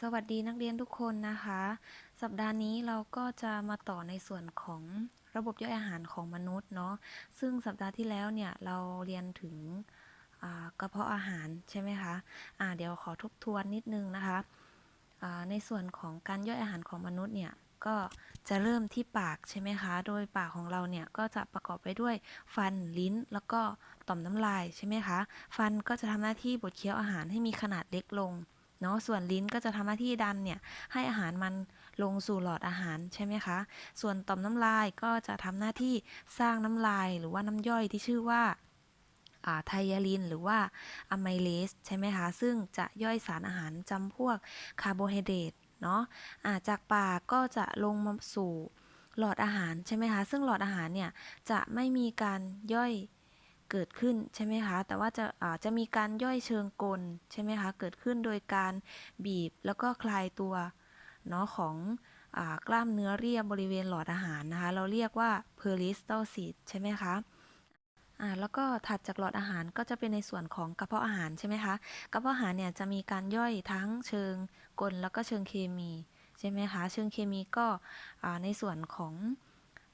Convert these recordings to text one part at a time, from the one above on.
สวัสดีนักเรียนทุกคนนะคะ สัปดาห์นี้เราก็จะมาต่อในส่วนของระบบย่อยอาหารของมนุษย์เนาะซึ่งสัปดาห์ที่แล้วเนี่ยเราเรียนถึงกระเพาะอาหารใช่ไหมคะอ่าเดี๋ยวขอทบทวนนิดนึงนะคะอ่าในส่วนของการย่อยอาหารของมนุษย์เนี่ยก็จะเริ่มที่ปากใช่ไหมคะ โดยปากของเราเนี่ยก็จะประกอบไปด้วยฟันลิ้น แล้วก็ต่อมน้ำลายใช่ไหมคะ ฟันก็จะทำหน้าที่บดเคี้ยวอาหารให้มีขนาดเล็กลง เนาะส่วนลิ้นก็จะทำหน้าที่ดันเนี่ยให้อาหารมันลงสู่หลอดอาหารใช่ไหมคะ ส่วนต่อมน้ำลายก็จะทำหน้าที่สร้างน้ำลายหรือว่าน้ำย่อยที่ชื่อว่าไทยาลินหรือว่าอะไมเลสใช่ไหมคะ ซึ่งจะย่อยสารอาหารจำพวกคาร์โบไฮเดรตเนาะะจากปากก็จะลงมาสู่หลอดอาหารใช่ไหมคะ ซึ่งหลอดอาหารเนี่ยจะไม่มีการย่อย เกิดขึ้นใช่ไหมคะ แต่ว่าจะอาจะมีการย่อยเชิงกลใช่ไหมคะ เกิดขึ้นโดยการบีบแล้วก็คลายตัวเนาะของอกล้ามเนื้อเรียบบริเวณหลอดอาหารนะคะ เราเรียกว่า peristalsis ใช่ไหมคะอ่าแล้วก็ถัดจากหลอดอาหารก็จะเป็นในส่วนของกระเพาะอาหารใช่ไหมคะ กระเพาะอาหารเนี่ยจะมีการย่อยทั้งเชิงกลแล้วก็เชิงเคมีใช่ไหมคะ เชิงเคมีก็ในส่วนของ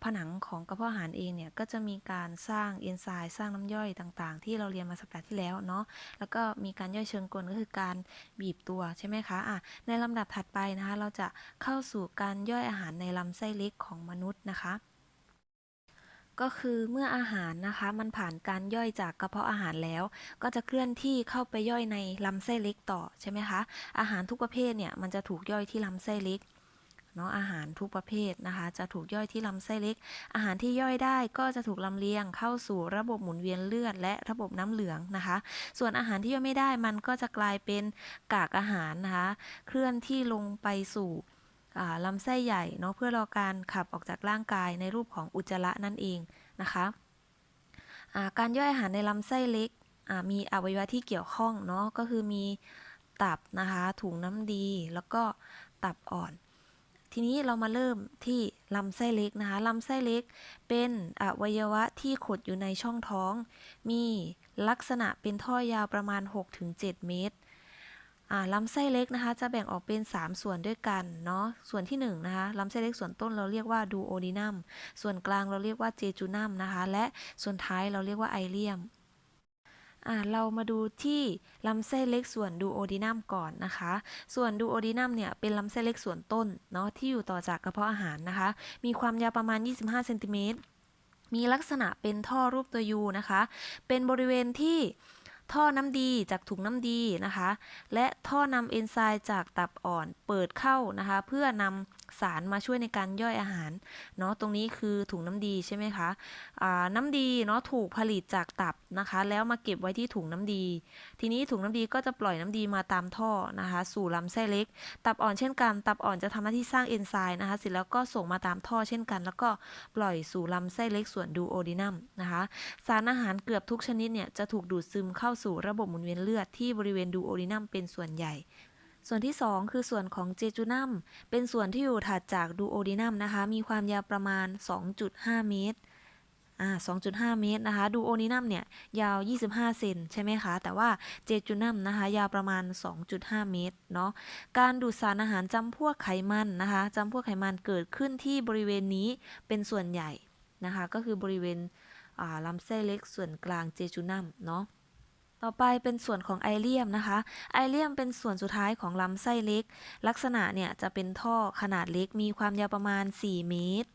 ผนังของกระเพาะอาหารเองเนี่ยก็จะมีการสร้างเอนไซม์สร้างน้ำย่อยต่างๆ ที่เราเรียนมาสัปดาห์ที่แล้วเนาะแล้วก็มีการย่อยเชิงกลก็คือการบีบตัวใช่ไหมคะอะในลำดับถัดไปนะคะเราจะเข้าสู่การย่อยอาหารในลำไส้เล็กของมนุษย์นะคะก็คือเมื่ออาหารนะคะมันผ่านการย่อยจากกระเพาะอาหารแล้ว ก็จะเคลื่อนที่เข้าไปย่อยในลำไส้เล็กต่อใช่ไหมคะอาหารทุกประเภทเนี่ยมันจะถูกย่อยที่ลำไส้เล็ก เนาะอาหารทุกประเภทนะคะ จะถูกย่อยที่ลำไส้เล็ก อาหารที่ย่อยได้ก็จะถูกลำเลียงเข้าสู่ระบบหมุนเวียนเลือด และระบบน้ำเหลืองนะคะ ส่วนอาหารที่ย่อยไม่ได้มันก็จะกลายเป็นกากอาหารนะคะเคลื่อนที่ลงไปสู่ลำไส้ใหญ่เนาะเพื่อรอการขับออกจากร่างกายในรูปของอุจจาระนั่นเองนะคะการย่อยอาหารในลำไส้เล็กมีอวัยวะที่เกี่ยวข้องเนาะก็คือมีตับนะคะถุงน้ำดีแล้วก็ตับอ่อน ทีนี้เรามาเริ่มที่ลำไส้เล็กนะคะลำไส้เล็กเป็นอวัยวะที่ขดอยู่ในช่องท้อง มีลักษณะเป็นท่อยาวประมาณ 6-7 เมตรลำไส้เล็กนะคะ จะแบ่งออกเป็น 3 ส่วนด้วยกันเนาะส่วนที่1นะคะลำไส้เล็กส่วนต้นเราเรียกว่าดูโอดินัมส่วนกลางเราเรียกว่าเจจูนัมนะคะ และส่วนท้ายเราเรียกว่าไอเลียม เรามาดูที่ลำไส้เล็กส่วนดูโอดินัมก่อนนะคะ ส่วนดูโอดินัมเนี่ยเป็นลำไส้เล็กส่วนต้นเนาะที่อยู่ต่อจากกระเพาะอาหารนะคะ มีความยาวประมาณ 25เซนติเมตร มีลักษณะเป็นท่อรูปตัวยูนะคะ เป็นบริเวณที่ท่อน้ำดีจากถุงน้ำดีนะคะ และท่อนำเอนไซม์จากตับอ่อนเปิดเข้านะคะ เพื่อนำ สารมาช่วยในการย่อยอาหารเนาะตรงนี้คือถุงน้ำดีใช่ไหมคะะน้ำดีเนาะถูกผลิตจากตับนะคะ แล้วมาเก็บไว้ที่ถุงน้ำดี ทีนี้ถุงน้ำดีก็จะปล่อยน้ำดีมาตามท่อนะคะ สู่ลำไส้เล็ก ตับอ่อนเช่นกัน ตับอ่อนจะทำหน้าที่สร้างเอนไซม์นะคะ เสร็จแล้วก็ส่งมาตามท่อเช่นกัน แล้วก็ปล่อยสู่ลำไส้เล็กส่วนดูโอดินัมนะคะ สารอาหารเกือบทุกชนิดเนี่ยจะถูกดูดซึมเข้าสู่ระบบหมุนเวียนเลือดที่บริเวณดูโอดินัมเป็นส่วนใหญ่ ส่วนที่ 2 คือส่วนของเจจูนัม เป็นส่วนที่อยู่ถัดจากดูโอดินัมนะคะ มีความยาวประมาณ 2.5 เมตร อ่า 2.5 เมตรนะคะ ดูโอดินัมเนี่ย ยาว 25 เซนใช่ไหมคะ แต่ว่าเจจูนัมนะคะ ยาวประมาณ 2.5 เมตร เนาะ การดูดสารอาหารจำพวกไขมันนะคะจำพวกไขมันเกิดขึ้นที่บริเวณนี้เป็นส่วนใหญ่นะคะ ก็คือบริเวณลำไส้เล็กส่วนกลางเจจูนัมเนาะ ต่อไปเป็นส่วนของไอเลียมนะคะ ไอเลียมเป็นส่วนสุดท้ายของลำไส้เล็ก ลักษณะเนี่ยจะเป็นท่อขนาดเล็กมีความยาวประมาณ 4 เมตร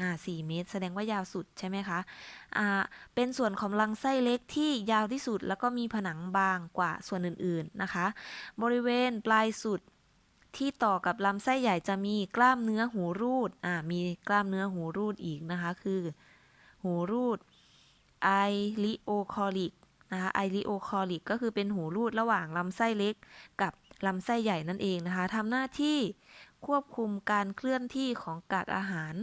อ่า4เมตร แสดงว่ายาวสุดใช่ไหมคะอ่าเป็นส่วนของลำไส้เล็กที่ยาวที่สุด แล้วก็มีผนังบางกว่าส่วนอื่นๆนะคะ บริเวณปลายสุดที่ต่อกับลำไส้ใหญ่จะมีกล้ามเนื้อหูรูดอ่ามีกล้ามเนื้อหูรูดอีกนะคะ คือ หูรูดไอลิโอคอลิก นะคะไอริโอคอลิกก็คือเป็นหูรูดระหว่างลำไส้เล็ก กับลำไส้ใหญ่นั่นเองนะคะทำหน้าที่ควบคุมการเคลื่อนที่ของกากอาหาร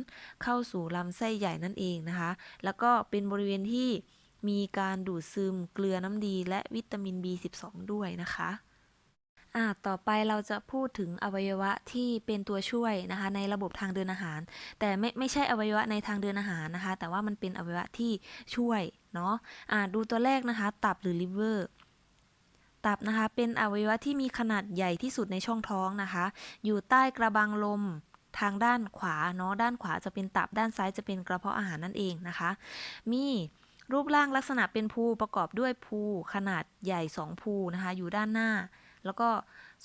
เข้าสู่ลำไส้ใหญ่นั่นเองนะคะ แล้วก็เป็นบริเวณที่มีการดูดซึมเกลือน้ำดีและวิตามิน B12 ด้วยนะคะ อ่าต่อไปเราจะพูดถึงอวัยวะที่เป็นตัวช่วยนะคะในระบบทางเดินอาหาร แต่ไม่ไม่ใช่อวัยวะในทางเดินอาหารนะคะ แต่ว่ามันเป็นอวัยวะที่ช่วยเนาะอ่าดูตัวแรกนะคะ ตับหรือลิเวอร์ตับนะคะเป็นอวัยวะที่มีขนาดใหญ่ที่สุดในช่องท้องนะคะ อยู่ใต้กระบังลมทางด้านขวาเนาะด้านขวาจะเป็นตับด้านซ้ายจะเป็นกระเพาะอาหารนั่นเองนะคะ มีรูปร่างลักษณะเป็นภูประกอบด้วยภูขนาดใหญ่ 2 ภูนะคะ อยู่ด้านหน้า แล้วก็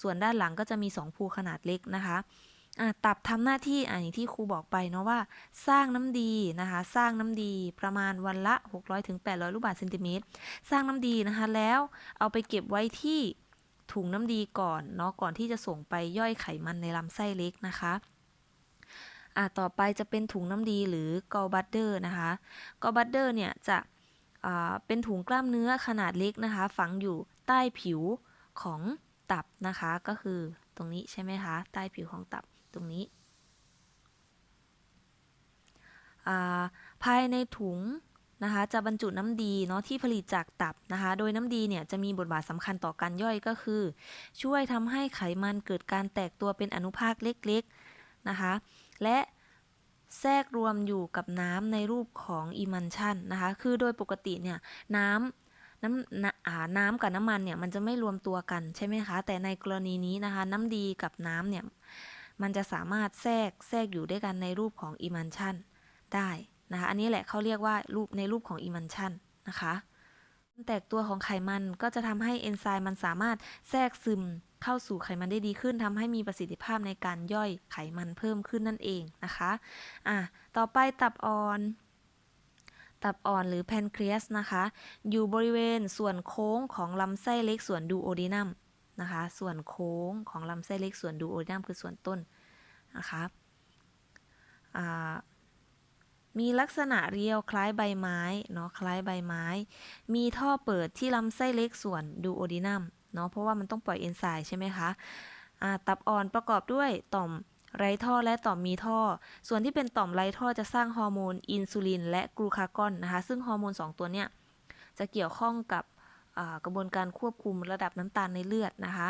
ส่วนด้านหลังก็จะมี 2 ภูขนาดเล็กนะคะตับทำหน้าที่อะอย่างที่ครูบอกไปเนาะว่า สร้างน้ำดีนะคะ สร้างน้ำดีประมาณวันละ 600ถึง800ลูกบาศก์เซนติเมตรสร้างน้ำดีนะคะ แล้วเอาไปเก็บไว้ที่ถุงน้ำดีก่อนเนาะก่อนที่จะส่งไปย่อยไขมันในลำไส้เล็กนะคะอะต่อไปจะเป็นถุงน้ำดีหรือ gallbladder นะคะ gallbladder เนี่ยจะเป็นถุงกล้ามเนื้อขนาดเล็กนะคะ ฝังอยู่ใต้ผิวของ ตับนะคะก็คือตรงนี้ใช่ไหมคะ ใต้ผิวของตับตรงนี้าภายในถุงนะคะจะบรรจุน้ำดีเนาะที่ผลิตจากตับนะคะ โดยน้ำดีเนี่ยจะมีบทบาทสำคัญต่อการย่อยก็คือ ช่วยทำให้ไขมันเกิดการแตกตัวเป็นอนุภาคเล็กๆนะคะ และแทรกรวมอยู่กับน้ำในรูปของอิมันชันนะคะ คือโดยปกติเนี่ยน้ำ น้ำน้ำอ่าน้ำกับน้ำมันเนี่ยมันจะไม่รวมตัวกันใช่ไหมคะ แต่ในกรณีนี้นะคะ น้ำดีกับน้ำเนี่ย มันจะสามารถแทรกแทรกอยู่ด้วยกันในรูปของอิมันชันได้นะคะ อันนี้แหละเขาเรียกว่ารูปในรูปของอิมันชันนะคะแตกตัวของไขมันก็จะทำให้เอนไซม์มันสามารถแทรกซึมเข้าสู่ไขมันได้ดีขึ้นทำให้มีประสิทธิภาพในการย่อยไขมันเพิ่มขึ้นนั่นเองนะคะ อะ ต่อไปตับอ่อน ตับอ่อนหรือแพนครีสนะคะ อยู่บริเวณส่วนโค้งของลำไส้เล็กส่วนดูโอดีนัมนะคะ ส่วนโค้งของลำไส้เล็กส่วนดูโอดีนัมคือส่วนต้นนะคะมีลักษณะเรียวคล้ายใบไม้เนาะคล้ายใบไม้ มีท่อเปิดที่ลำไส้เล็กส่วนดูโอดีนัมเนาะเพราะว่ามันต้องปล่อยเอนไซม์ใช่ไหมคะตับอ่อนประกอบด้วยต่อม ไรท่อและต่อมมีท่อ ส่วนที่เป็นต่อมไรท่อจะสร้างฮอร์โมนอินซูลินและกลูคากอนนะคะ ซึ่งฮอร์โมน 2 ตัวเนี้ยจะเกี่ยวข้องกับกระบวนการควบคุมระดับน้ำตาลในเลือดนะคะ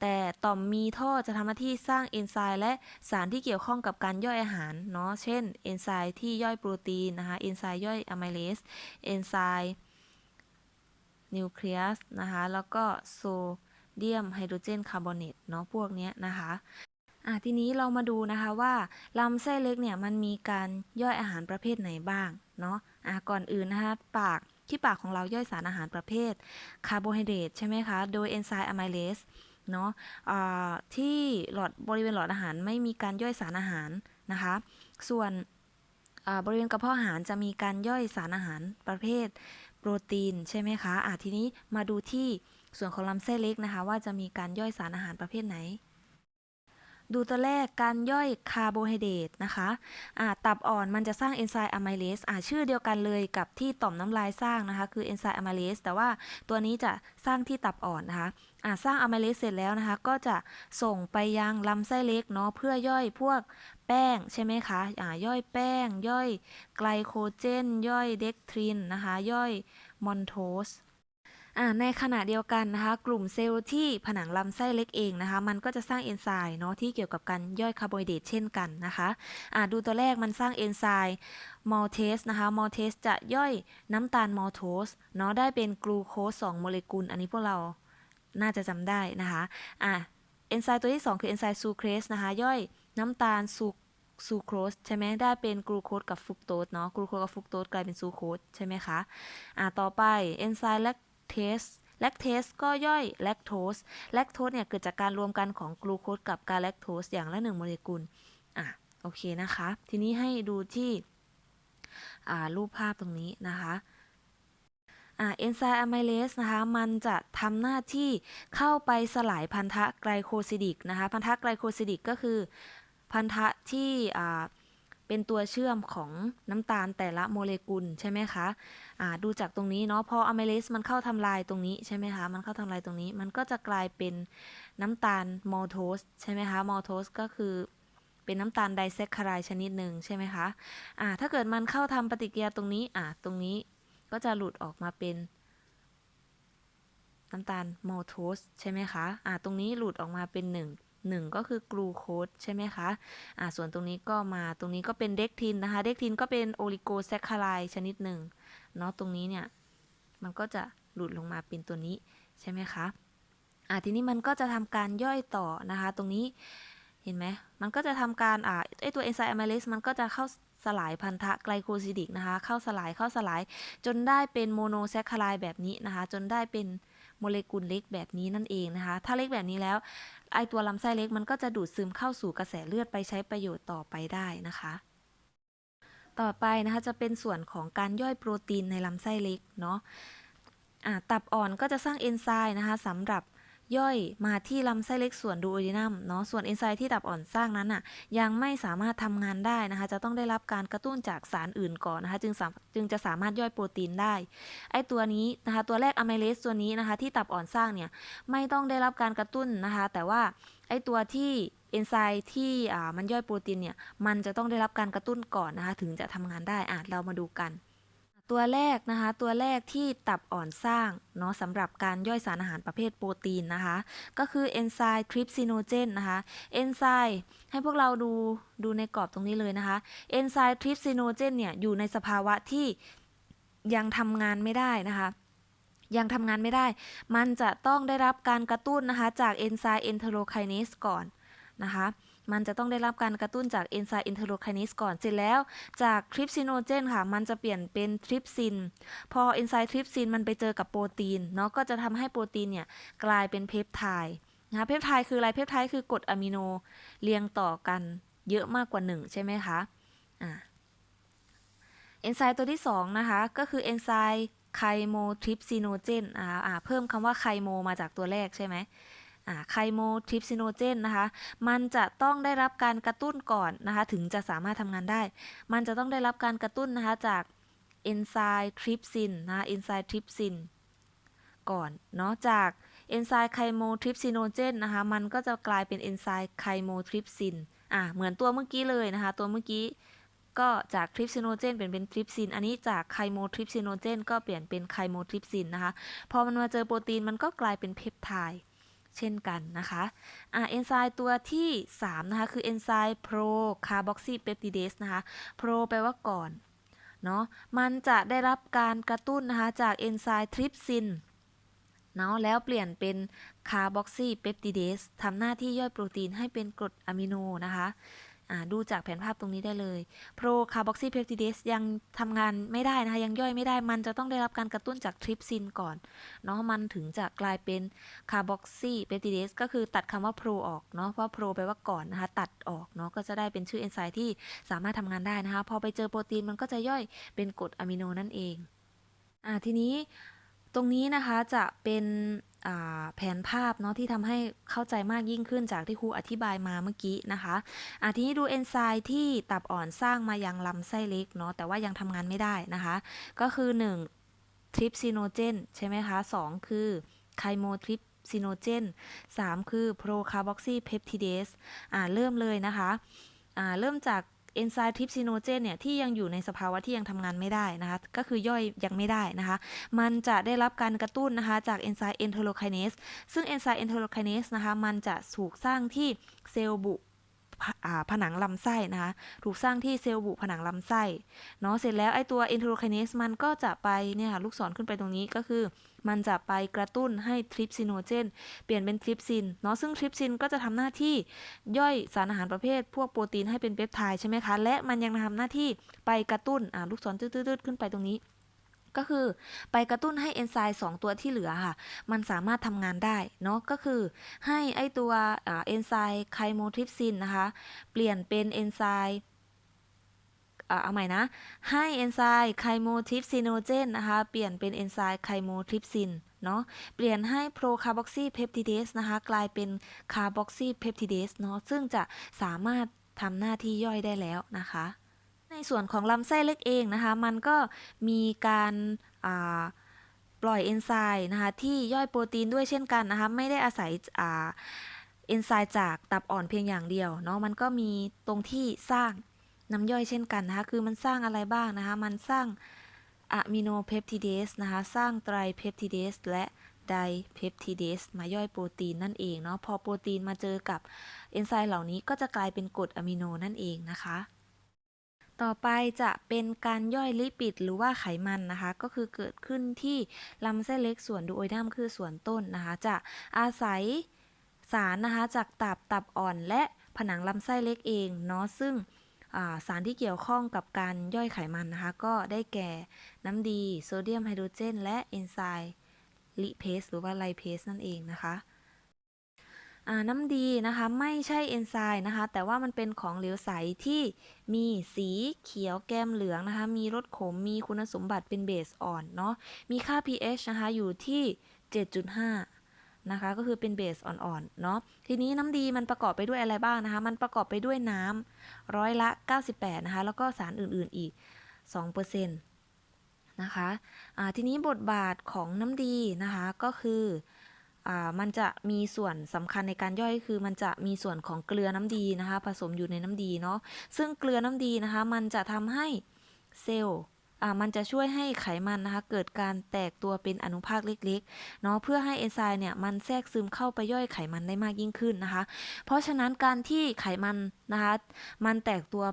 แต่ต่อมมีท่อจะทำหน้าที่สร้างเอนไซม์และสารที่เกี่ยวข้องกับการย่อยอาหารเนาะ เช่น เอนไซม์ที่ย่อยโปรตีนนะคะ เอนไซม์ย่อยอะไมเลส เอนไซม์นิวเคลียสนะคะ แล้วก็โซเดียมไฮโดรเจนคาร์บอเนตเนาะพวกนี้นะคะ อะทีนี้เรามาดูนะคะว่าลำไส้เล็กเนี่ยมันมีการย่อยอาหารประเภทไหนบ้างเนาะอะก่อนอื่นนะคะปากที่ปากของเราย่อยสารอาหารประเภทคาร์โบไฮเดรตใช่ไหมคะ โดยเอนไซม์อะไมเลสเนาะที่หลอดบริเวณหลอดอาหารไม่มีการย่อยสารอาหารนะคะ ส่วนบริเวณกระเพาะอาหารจะมีการย่อยสารอาหารประเภทโปรตีนใช่ไหมคะอะทีนี้มาดูที่ส่วนของลำไส้เล็กนะคะ ว่าจะมีการย่อยสารอาหารประเภทไหน ดูตัวแรกการย่อยคาร์โบไฮเดรตนะคะอ่าตับอ่อนมันจะสร้างเอนไซม์อะไมเลสชื่อเดียวกันเลยกับที่ต่อมน้ำลายสร้างนะคะ คือเอนไซม์อะไมเลสแต่ว่าตัวนี้จะสร้างที่ตับอ่อนนะคะสร้างอะไมเลสเสร็จแล้วนะคะ ก็จะส่งไปยังลำไส้เล็กเนาะเพื่อย่อยพวกแป้งใช่ไหมคะอ่าย่อยแป้ง ย่อยไกลโคเจน ย่อยเด็กทรินนะคะ ย่อยมอนโทส ในขณะเดียวกันนะคะกลุ่มเซลล์ที่ผนังลำไส้เล็กเองนะคะมันก็จะสร้างเอนไซม์เนาะที่เกี่ยวกับการย่อยคาร์โบไฮเดรตเช่นกันนะคะอ่าดูตัวแรกมันสร้างเอนไซม์มอลเทสนะคะมอลเทสจะย่อยน้ำตาลมอลโทสเนาะได้เป็นกลูโคส2โมเลกุล อันนี้พวกเราน่าจะจำได้นะคะอ่าเอนไซม์ตัวที่ 2 คือเอนไซม์ซูเครสนะคะย่อยน้ำตาลซูซูโครสใช่ไหมได้เป็นกลูโคสกับฟรุกโตสเนาะกลูโคสกับฟรุกโตสกลายเป็นซูโคสใช่ไหมคะอ่าต่อไปเอนไซม์แลค เทสแลคเทสก็ย่อยแลคโทสแลคโทสเนี่ยเกิดจากการรวมกันของกลูโคสกับกาแลคโทสอย่างละหนึ่งโมเลกุล อะ โอเคนะคะ ทีนี้ให้ดูที่อ่ารูปภาพตรงนี้นะคะอ่าเอนไซม์อะไมเลสนะคะ มันจะทำหน้าที่เข้าไปสลายพันธะไกลโคซิดิกนะคะ พันธะไกลโคซิดิกก็คือพันธะที่อ่า เป็นตัวเชื่อมของน้ำตาลแต่ละโมเลกุลใช่ไหมคะอ่าดูจากตรงนี้เนาะพออะไมเลสมันเข้าทำลายตรงนี้ใช่ไหมคะมันเข้าทำลายตรงนี้ มันก็จะกลายเป็นน้ำตาลมอลโทสใช่ไหมคะมอลโทสก็คือเป็นน้ำตาลไดแซคคารายชนิดหนึ่งใช่ไหมคะอ่าถ้าเกิดมันเข้าทำปฏิกิริยาตรงนี้อ่าตรงนี้ก็จะหลุดออกมาเป็น น้ำตาลมอลโทสใช่ไหมคะอ่าตรงนี้หลุดออกมาเป็น 1 1 ก็คือกลูโคสใช่ไหมคะอ่าส่วนตรงนี้ก็มาตรงนี้ก็เป็นเด็กทินนะคะ เด็กทินก็เป็นโอลิโกแซคคารายชนิดหนึ่งเนาะตรงนี้เนี่ยมันก็จะหลุดลงมาเป็นตัวนี้ใช่ไหมคะอะทีนี้มันก็จะทำการย่อยต่อนะคะ ตรงนี้เห็นไหมมันก็จะทำการอ่าไอตัวเอนไซม์อะไมเลสมันก็จะเข้าสลายพันธะไกลโคซิดิกนะคะ เข้าสลายเข้าสลายจนได้เป็นโมโนแซคคารายแบบนี้นะคะ จนได้เป็น โมเลกุลเล็กแบบนี้นั่นเองนะคะ ถ้าเล็กแบบนี้แล้ว ไอตัวลำไส้เล็กมันก็จะดูดซึมเข้าสู่กระแสเลือดไปใช้ประโยชน์ต่อไปได้นะคะ ต่อไปนะคะจะเป็นส่วนของการย่อยโปรตีนในลำไส้เล็กเนาะะตับอ่อนก็จะสร้างเอนไซม์นะคะสำหรับ ย่อยมาที่ลำไส้เล็กส่วนดูโอดินัมเนาะส่วนเอนไซม์ที่ตับอ่อนสร้างนั้นอะยังไม่สามารถทำงานได้นะคะ จะต้องได้รับการกระตุ้นจากสารอื่นก่อนนะคะ จึงจึงจะสามารถย่อยโปรตีนได้ ไอตัวนี้นะคะ ตัวแรกอะไมเลสตัวนี้นะคะ ที่ตับอ่อนสร้างเนี่ยไม่ต้องได้รับการกระตุ้นนะคะ แต่ว่าไอตัวที่เอนไซม์ที่มันย่อยโปรตีนเนี่ยมันจะต้องได้รับการกระตุ้นก่อนนะคะ ถึงจะทำงานได้อะเรามาดูกัน ตัวแรกนะคะ ตัวแรกที่ตับอ่อนสร้างเนาะสำหรับการย่อยสารอาหารประเภทโปรตีนนะคะ ก็คือเอนไซม์ทริปซิโนเจนนะคะเอนไซม์ให้พวกเราดูดูในกรอบตรงนี้เลยนะคะเอนไซม์ทริปซิโนเจนเนี่ยอยู่ในสภาวะที่ยังทำงานไม่ได้นะคะยังทำงานไม่ได้ มันจะต้องได้รับการกระตุ้นนะคะ จากเอนไซม์เอนเทโรไคเนสก่อนนะคะ มันจะต้องได้รับการกระตุ้นจากเอนไซม์เอนเทโรไคเนสก่อนเสร็จแล้วจากทริปซิโนเจนค่ะ มันจะเปลี่ยนเป็นทริปซิน พอเอนไซม์ทริปซินมันไปเจอกับโปรตีนเนาะก็จะทำให้โปรตีนเนี่ยกลายเป็นเพปไทด์นะคะเพปไทด์คืออะไรเพปไทด์คือกรดอะมิโนเรียงต่อกันเยอะมากกว่า 1 ใช่ไหมคะอ่าเอนไซม์ตัวที่ 2 นะคะ ก็คือเอนไซม์ไคโมทริปซิโนเจนอ่าอ่าเพิ่มคำว่าไคโมมาจากตัวแรกใช่ไหม ไคโมทริปซิโนเจนนะคะ มันจะต้องได้รับการกระตุ้นก่อนนะคะ ถึงจะสามารถทำงานได้ มันจะต้องได้รับการกระตุ้นนะคะจากเอนไซม์ทริปซินนะคะเอนไซม์ทริปซินก่อนเนาะจากเอนไซม์ไคโมทริปซิโนเจนนะคะ มันก็จะกลายเป็นเอนไซม์ไคโมทริปซินอ่าเหมือนตัวเมื่อกี้เลยนะคะ ตัวเมื่อกี้ก็จากทริปซิโนเจนเปลี่ยนเป็นทริปซิน อันนี้จากไคโมทริปซิโนเจนก็เปลี่ยนเป็นไคโมทริปซินนะคะ พอมันมาเจอโปรตีนมันก็กลายเป็นเพปไทด์ เช่นกันนะคะอ่าเอนไซม์ตัวที่ 3 นะคะ คือเอนไซม์โปรคาร์บอกซีเปปติเดสนะคะโปรแปลว่าก่อนเนาะมันจะได้รับการกระตุ้นนะคะ จากเอนไซม์ทริปซินเนาะแล้วเปลี่ยนเป็นคาร์บอกซีเปปติเดสทำหน้าที่ย่อยโปรตีนให้เป็นกรดอะมิโนนะคะ ดูจากแผนภาพตรงนี้ได้เลยโปรคาร์บอกซีเพปติเดสยังทำงานไม่ได้นะคะ ยังย่อยไม่ได้มันจะต้องได้รับการกระตุ้นจากทริปซินก่อนเนาะมันถึงจะกลายเป็นคาร์บอกซีเพปติเดสก็คือตัดคำว่าโปรออกเนาะเพราะโปรแปลว่าก่อนนะคะ ตัดออกเนาะก็จะได้เป็นชื่อเอนไซม์ที่สามารถทำงานได้นะคะ พอไปเจอโปรตีนมันก็จะย่อยเป็นกรดอะมิโนนั่นเองอ่าทีนี้ ตรงนี้นะคะจะเป็นแผนภาพเนาะที่ทำให้เข้าใจมากยิ่งขึ้นจากที่ครูอธิบายมาเมื่อกี้นะคะะทีนี้ดูเอนไซม์ที่ตับอ่อนสร้างมายังลำไส้เล็กเนาะแต่ว่ายังทำงานไม่ได้นะคะ ก็คือ 1 ทริปซิโนเจนใช่ไหมคะ 2 คือไคโมทริปซิโนเจน 3 คือโปรคาร์บอกซีเพปติเดสอ่าเริ่มเลยนะคะอ่าเริ่มจาก เอนไซม์ทริปซิโนเจนเนี่ยที่ยังอยู่ในสภาวะที่ยังทำงานไม่ได้นะคะก็คือย่อยยังไม่ได้นะคะ มันจะได้รับการกระตุ้นนะคะจากเอนไซม์เอนโทโลไคเนสซึ่งเอนไซม์เอนโทโลไคเนสนะคะมันจะถูกสร้างที่เซลล์บุผนังลำไส้นะคะถูกสร้างที่เซลล์บุผนังลำไส้เนาะเสร็จแล้วไอตัวเอนโทโลไคเนสมันก็จะไปเนี่ยค่ะลูกศรขึ้นไปตรงนี้ก็คือ มันจะไปกระตุ้นให้ทริปซิโนเจนเปลี่ยนเป็นทริปซินเนาะซึ่งทริปซินก็จะทำหน้าที่ย่อยสารอาหารประเภท พวกโปรตีนให้เป็นเปปไทด์ใช่ไหมคะ และมันยังทำหน้าที่ไปกระตุ้นลูกศรตืดๆขึ้นไปตรงนี้ก็คือไปกระตุ้นให้เอนไซม์2ตัวที่เหลือค่ะ มันสามารถทำงานได้เนาะก็คือให้ไอตัวเอนไซม์ไคโมทริปซินนะคะ เปลี่ยนเป็นเอนไซม์ เอาใหม่นะ ให้เอนไซม์ไคโมทริปซิโนเจนนะคะ เปลี่ยนเป็นเอนไซม์ไคโมทริปซินเนาะเปลี่ยนให้โปรคาร์บอกซีเพปติเดสนะคะ กลายเป็นคาร์บอกซีเพปติเดสเนาะซึ่งจะสามารถทำหน้าที่ย่อยได้แล้วนะคะ ในส่วนของลำไส้เล็กเองนะคะ มันก็มีการปล่อยเอนไซม์นะคะ ที่ย่อยโปรตีนด้วยเช่นกันนะคะ ไม่ได้อาศัยเอนไซม์จากตับอ่อนเพียงอย่างเดียวเนาะมันก็มีตรงที่สร้าง น้ำย่อยเช่นกันนะคะ คือมันสร้างอะไรบ้างนะคะ มันสร้างอะมิโนเพปติเดสนะคะ สร้างไตรเพปติเดสและไดเพปติเดสมาย่อยโปรตีนนั่นเองเนาะ พอโปรตีนมาเจอกับเอนไซม์เหล่านี้ก็จะกลายเป็นกรดอะมิโนนั่นเองนะคะ ต่อไปจะเป็นการย่อยลิปิดหรือว่าไขมันนะคะ ก็คือเกิดขึ้นที่ลำไส้เล็กส่วนดูโออิดัมคือส่วนต้นนะคะ จะอาศัยสารนะคะจากตับตับอ่อนและผนังลำไส้เล็กเองเนาะซึ่ง สารที่เกี่ยวข้องกับการย่อยไขมันนะคะ ก็ได้แก่น้ำดีโซเดียมไฮโดรเจน และเอนไซม์ลิเพสหรือว่าไลเพสนั่นเองนะคะน้ำดีนะคะไม่ใช่เอนไซม์นะคะ แต่ว่ามันเป็นของเหลวใสที่มีสีเขียวแก้มเหลืองนะคะ มีรสขมมีคุณสมบัติเป็นเบสอ่อนเนาะมีค่า pH นะคะอยู่ที่ 7.5 นะคะ ก็คือเป็นเบสอ่อนๆเนาะทีนี้น้ำดีมันประกอบไปด้วยอะไรบ้างนะคะ มันประกอบไปด้วยน้ำร้อยละ 98 นะคะ แล้วก็สารอื่นๆอีก 2%นะคะอ่าทีนี้บทบาทของน้ำดีนะคะก็คือมันจะมีส่วนสำคัญในการย่อยคือ มันจะมีส่วนของเกลือน้ำดีนะคะ ผสมอยู่ในน้ำดีเนาะซึ่งเกลือน้ำดีนะคะ มันจะทำให้เซลล์ มันจะช่วยให้ไขมันนะคะ เกิดการแตกตัวเป็นอนุภาคเล็กๆเนาะเพื่อให้เอนไซม์เนี่ยมันแทรกซึมเข้าไปย่อยไขมันได้มากยิ่งขึ้นนะคะ เพราะฉะนั้นการที่ไขมันนะคะมันแตกตัว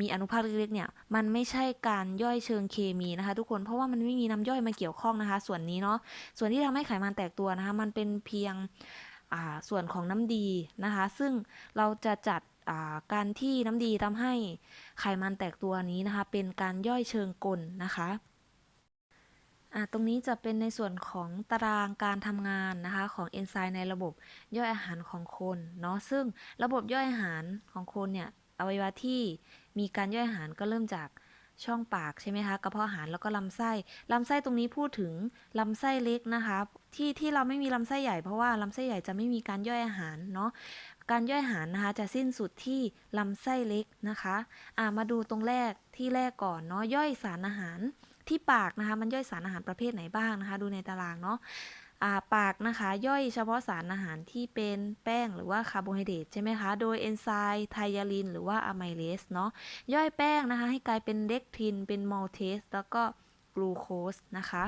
มีอนุภาคเล็กๆเนี่ยมันไม่ใช่การย่อยเชิงเคมีนะคะ ทุกคนเพราะว่ามันไม่มีน้ำย่อยมาเกี่ยวข้องนะคะ ส่วนนี้เนาะส่วนที่ทำให้ไขมันแตกตัวนะคะ มันเป็นเพียงส่วนของน้ำดีนะคะ ซึ่งเราจะจัด การที่น้ำดีทำให้ไขมันแตกตัวนี้นะคะ เป็นการย่อยเชิงกลนะคะตรงนี้จะเป็นในส่วนของตารางการทำงานนะคะ ของเอนไซม์ในระบบย่อยอาหารของคนเนาะซึ่งระบบย่อยอาหารของคนเนี่ยอวัยวะที่มีการย่อยอาหารก็เริ่มจากช่องปากใช่ไหมคะกระเพาะอาหารแล้วก็ลำไส้ลำไส้ตรงนี้พูดถึงลำไส้เล็กนะคะ ที่ที่เราไม่มีลำไส้ใหญ่เพราะว่าลำไส้ใหญ่จะไม่มีการย่อยอาหารเนาะ การย่อยอาหารนะคะจะสิ้นสุดที่ลำไส้เล็กนะคะอ่ามาดูตรงแรกที่แรกก่อนเนาะย่อยสารอาหารที่ปากนะคะมันย่อยสารอาหารประเภทไหนบ้างนะคะ ดูในตารางเนาะอ่าปากนะคะย่อยเฉพาะสารอาหารที่เป็นแป้งหรือว่าคาร์โบไฮเดรตใช่ไหมคะ โดยเอนไซม์ไทยาลินหรือว่าอะไมเลสเนาะย่อยแป้งนะคะให้กลายเป็นเล็กทินเป็นมอลเทสแล้วก็กลูโคสนะคะ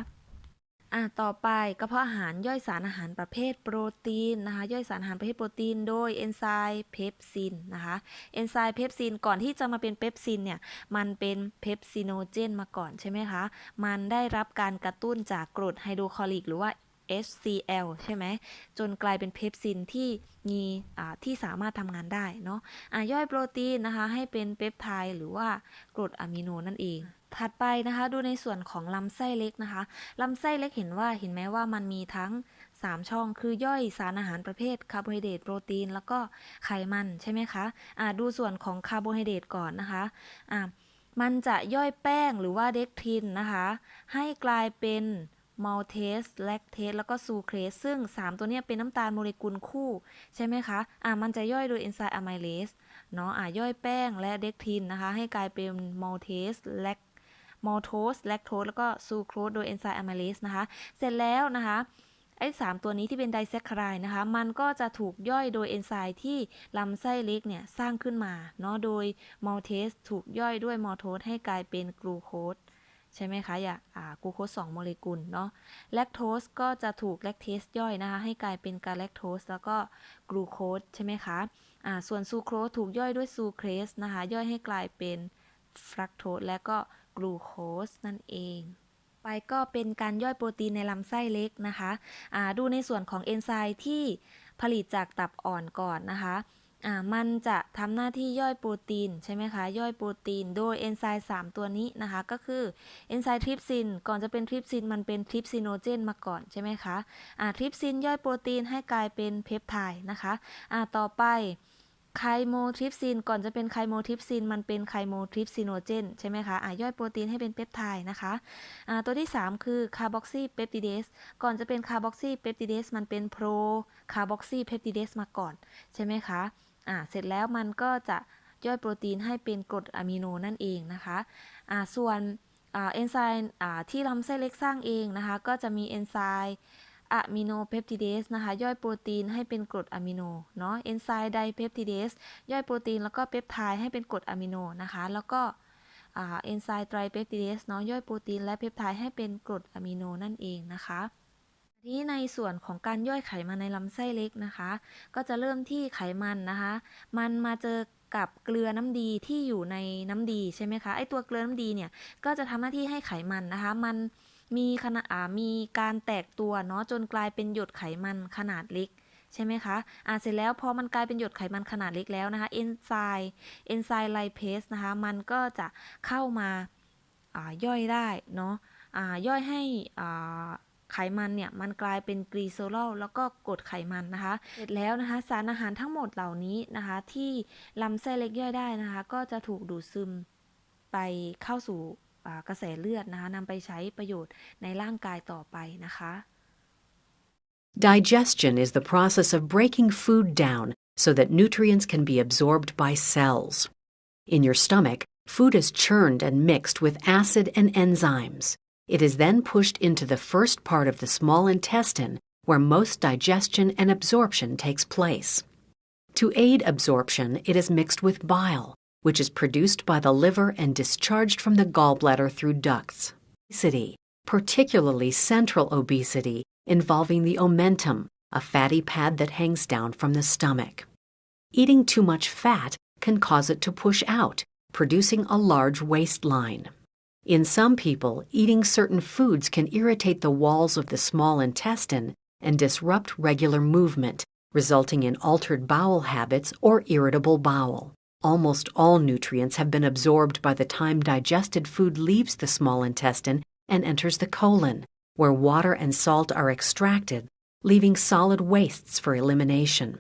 อะต่อไปกระเพาะอาหารย่อยสารอาหารประเภทโปรตีนนะคะ ย่อยสารอาหารประเภทโปรตีน โดยเอนไซม์เพปซินนะคะเอนไซม์เพปซินก่อนที่จะมาเป็นเพปซินเนี่ยมันเป็นเพปซิโนเจนมาก่อนใช่ไหมคะ มันได้รับการกระตุ้นจากกรดไฮโดรคลอริก หรือว่า HCl ใช่ไหมจนกลายเป็นเพปซินที่มีที่สามารถทำงานได้เนาะอะย่อยโปรตีนนะคะให้เป็นเปปไทด์หรือว่ากรดอะมิโนนั่นเอง ถัดไปนะคะดูในส่วนของลำไส้เล็กนะคะลำไส้เล็กเห็นว่าเห็นไหมว่ามันมีทั้ง 3 ช่องคือย่อยสารอาหารประเภทคาร์โบไฮเดรตโปรตีน แล้วก็ไขมันใช่ไหมคะะดูส่วนของคาร์โบไฮเดรตก่อนนะคะะมันจะย่อยแป้งหรือว่าเด็กทินนะคะ ให้กลายเป็น มัลเทสแลคเทสแล้วก็ซูเครสซึ่ง 3 ตัวนี้เป็นน้ำตาลโมเลกุลคู่ ใช่ไหมคะ อะมันจะย่อยโดยเอนไซม์อะไมเลสเนาะอะย่อยแป้งและเด็กทินนะคะ ให้กลายเป็นมัลเทสแลคมอลโทสแลคโทสแล้วก็ซูโครสโดยเอนไซม์อะไมเลสนะคะ เสร็จแล้วนะคะไอ้สามตัวนี้ที่เป็นไดแซคคารายนะคะ มันก็จะถูกย่อยโดยเอนไซม์ที่ลำไส้เล็กเนี่ย สร้างขึ้นมา เนาะ โดยมัลเทสถูกย่อยด้วยมัลโทสให้กลายเป็นกลูโคส ใช่ไหมคะ อย่าอ่ากลูโคส2โมเลกุลเนาะแลคโทสก็จะถูกแลคเทสย่อยนะคะ ให้กลายเป็นกาแลคโทสแล้วก็กลูโคสใช่ไหมคะอ่าส่วนซูโครสถูกย่อยด้วยซูเครสนะคะ ย่อยให้กลายเป็นฟรักโทสและก็กลูโคสนั่นเองไปก็เป็นการย่อยโปรตีนในลำไส้เล็กนะคะ ดูในส่วนของเอนไซม์ที่ผลิตจากตับอ่อนก่อนนะคะ มันจะทำหน้าที่ย่อยโปรตีนใช่ไหมคะ ย่อยโปรตีนโดยเอนไซม์3ตัวนี้นะคะ ก็คือเอนไซม์ทริปซิน ก่อนจะเป็นทริปซินมันเป็นทริปซิโนเจนมาก่อนใช่ไหมคะอ่าทริปซินย่อยโปรตีนให้กลายเป็นเพปไทด์นะคะอ่าต่อไปไคโมทริปซิน ก่อนจะเป็นไคโมทริปซิน มันเป็นไคโมทริปซิโนเจนใช่ไหมคะอ่าย่อยโปรตีนให้เป็นเพปไทด์นะคะอ่าตัวที่ 3 คือคาร์บอกซีเปปติเดสก่อนจะเป็นคาร์บอกซีเปปติเดสมันเป็นโปรคาร์บอกซีเพปติเดสมาก่อน ใช่ไหมคะ อ่าเสร็จแล้วมันก็จะย่อยโปรตีนให้เป็นกรดอะมิโนนั่นเองนะคะอ่าส่วนอเอนไซม์อ่าที่ลำไส้เล็กสร้างเองนะคะก็จะมีเอนไซม์อะมิโนเพปติเดสนะคะย่อยโปรตีนให้เป็นกรดอะมิโนเนาะเอนไซม์ไดเพปติเดสย่อยโปรตีนแล้วก็เปปไทด์ให้เป็นกรดอะมิโนนะคะแล้วก็เอนไซม์ไตรเปปติเดสเนาะย่อยโปรตีนและเพปไทด์ให้เป็นกรดอะมิโนนั่นเองนะคะ ทีนี้ในส่วนของการย่อยไขมันในลำไส้เล็กนะคะ ก็จะเริ่มที่ไขมันนะคะ มันมาเจอกับเกลือน้ำดีที่อยู่ในน้ำดีใช่ไหมคะไอตัวเกลือน้ำดีเนี่ยก็จะทำหน้าที่ให้ไขมันนะคะ มันมีขนาดมีการแตกตัวเนาะจนกลายเป็นหยดไขมันขนาดเล็กใช่ไหมคะอ่าเสร็จแล้วพอมันกลายเป็นหยดไขมันขนาดเล็กแล้วนะคะเอนไซม์เอนไซม์ไลเพสนะคะมันก็จะเข้ามาอ่าย่อยได้เนาะอ่าย่อยให้อ่า มันเนี่ยมันกลายเป็นกรีโซลแล้วก็กรดไขมันนะคะเสร็จแล้วนะคะ สารอาหารทั้งหมดเหล่านี้นะคะ ที่ลำไส้เล็กย่อยได้นะคะ ก็จะถูกดูดซึมไปเข้าสู่อ่ากระแสเลือดนะคะนำไปใช้ประโยชน์ในร่างกายต่อไปนะคะ Digestion is the process of breaking food down so that nutrients can be absorbed by cells. In your stomach, food is churned and mixed with acid and enzymes. It is then pushed into the first part of the small intestine where most digestion and absorption takes place. To aid absorption, it is mixed with bile, which is produced by the liver and discharged from the gallbladder through ducts. Obesity, particularly central obesity, involving the omentum, a fatty pad that hangs down from the stomach. Eating too much fat can cause it to push out, producing a large waistline. In some people, eating certain foods can irritate the walls of the small intestine and disrupt regular movement, resulting in altered bowel habits or irritable bowel. Almost all nutrients have been absorbed by the time digested food leaves the small intestine and enters the colon, where water and salt are extracted, leaving solid wastes for elimination.